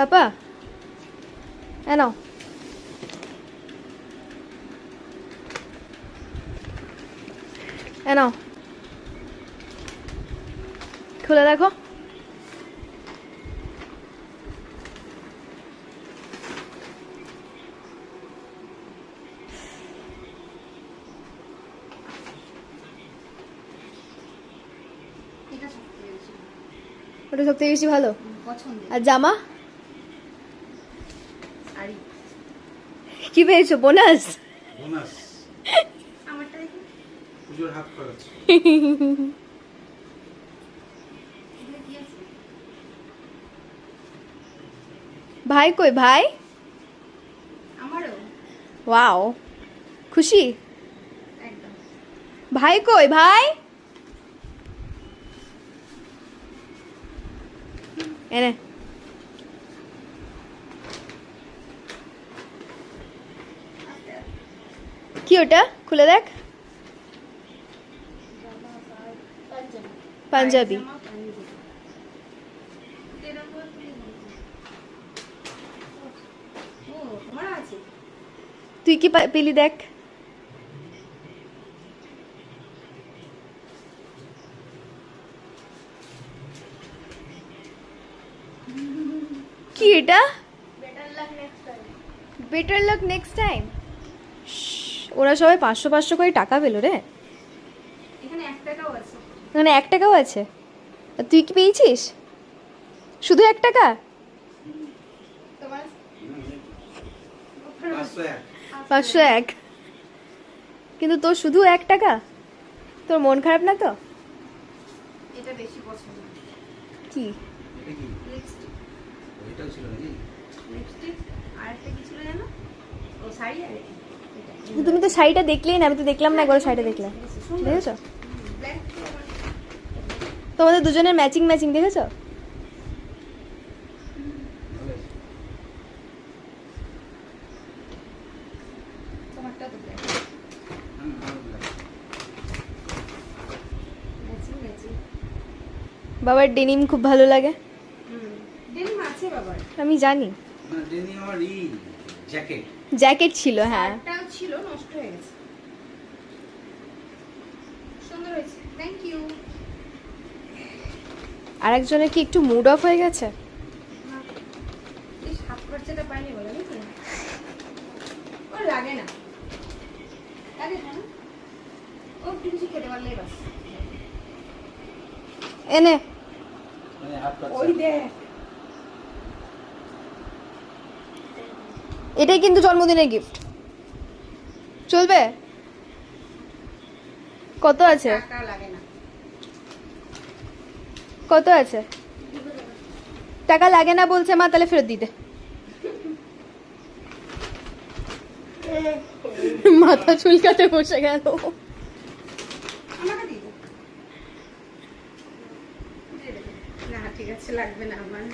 পাপা এ নাও এ নাও খুলে দেখো ওটা সব থেকে বেশি ভালো? আর জামা শাড়ি কি পেয়েছ? বোনাস? বোনাস। পুজোর হাত খরচ এগুলো কি আছে? ভাই কই ভাই? আমারও। ওয়াও। খুশি? একদম। ভাই কই ভাই? এনে। কি ওটা? খুলে দেখ। পাঞ্জাবি। তুই কি পেলি দেখ। কি এটা? Better luck next time better luck next time ওরা সবাই পাঁচশো পাঁচশো করে টাকা পেল রে। এখানে এক টাকাও আছে। মানে এক টাকাও আছে? তুই কি পেয়েছিস? শুধু এক টাকা? পাঁচশো এক। কিন্তু তোর শুধু এক টাকা? তোর মন খারাপ না তো? এটা বেশি পছন্দ। কি? লিপস্টিক। ওইটাও ছিল নাকি? লিপস্টিক আর একটা কি ছিল জানো ও শাড়ি আর তুমি তো শাড়িটা দেখলেই না আমি তো দেখলাম না একবার শাড়িটা দেখলাম। দেখেছ? তোমাদের দুজনের ম্যাচিং ম্যাচিং দেখেছ? বাবার ডেনিম খুব ভালো লাগে। আমি জানি। না ডেনি আমার ই জ্যাকেট? জ্যাকেট ছিল হ্যাঁ। শার্টটাও ছিল নষ্ট হয়ে গেছে। সুন্দর হয়েছে থ্যাংক ইউ আর একজনের কি একটু মুড অফ হয়ে গেছে? এই সাত খরচাটা পাইনি বলে নাকি ও লাগে না। লাগে না? না? ও কিছু খেতে পারলেই বাস। এনে। মানে ওই দেখ। এটাই কিন্তু জন্মদিনের গিফট চলবে? কত আছে? কত আছে? টাকা লাগে না বলছে মা, তাহলে ফেরত দিতে। মাথা চুলকাতে বসে গেল। লাগবে না আমার।